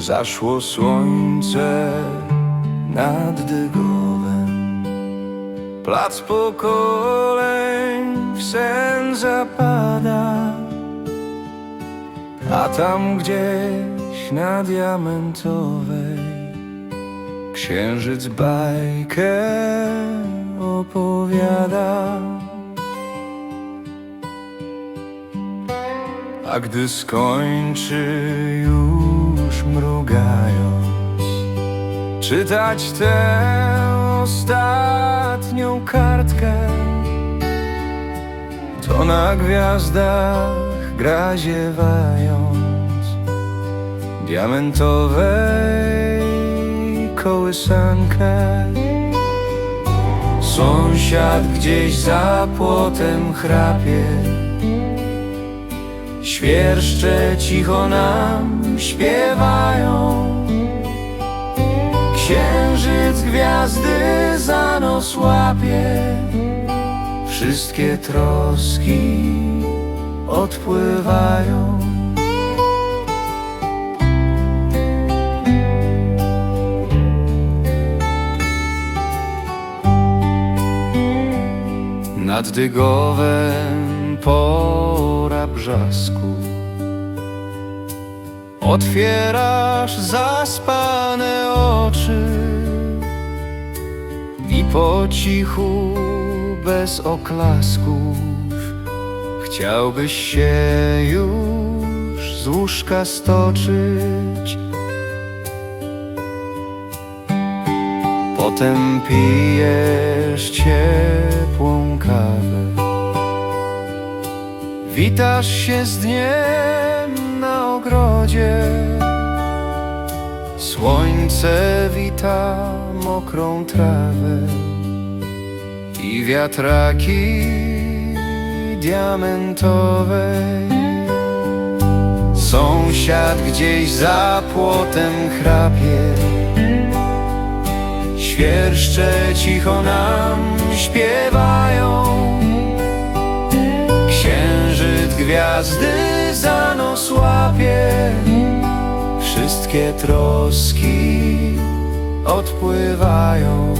Zaszło słońce nad Dygowem. Plac pokoleń w sen zapada. A tam gdzieś na Diamentowej Księżyc bajkę opowiada. A gdy skończy Czytać tę ostatnią kartkę. To na gwiazdach gra ziewając Diamentowej kołysankę. Sąsiad gdzieś za płotem chrapie. Świerszcze cicho nam śpiewają Księżyc gwiazdy za nos łapie. Wszystkie troski odpływają. Nad Dygowem pora brzasku. Otwierasz zaspane po cichu, bez oklasków Chciałbyś się już z łóżka stoczyć. Potem pijesz ciepłą kawę. Witasz się z dniem na ogrodzie. Słońce wita mokrą trawę I wiatraki diamentowej Sąsiad gdzieś za płotem chrapie. Świerszcze cicho nam śpiewają. Księżyc gwiazdy za nos łapie. Wszystkie troski odpływają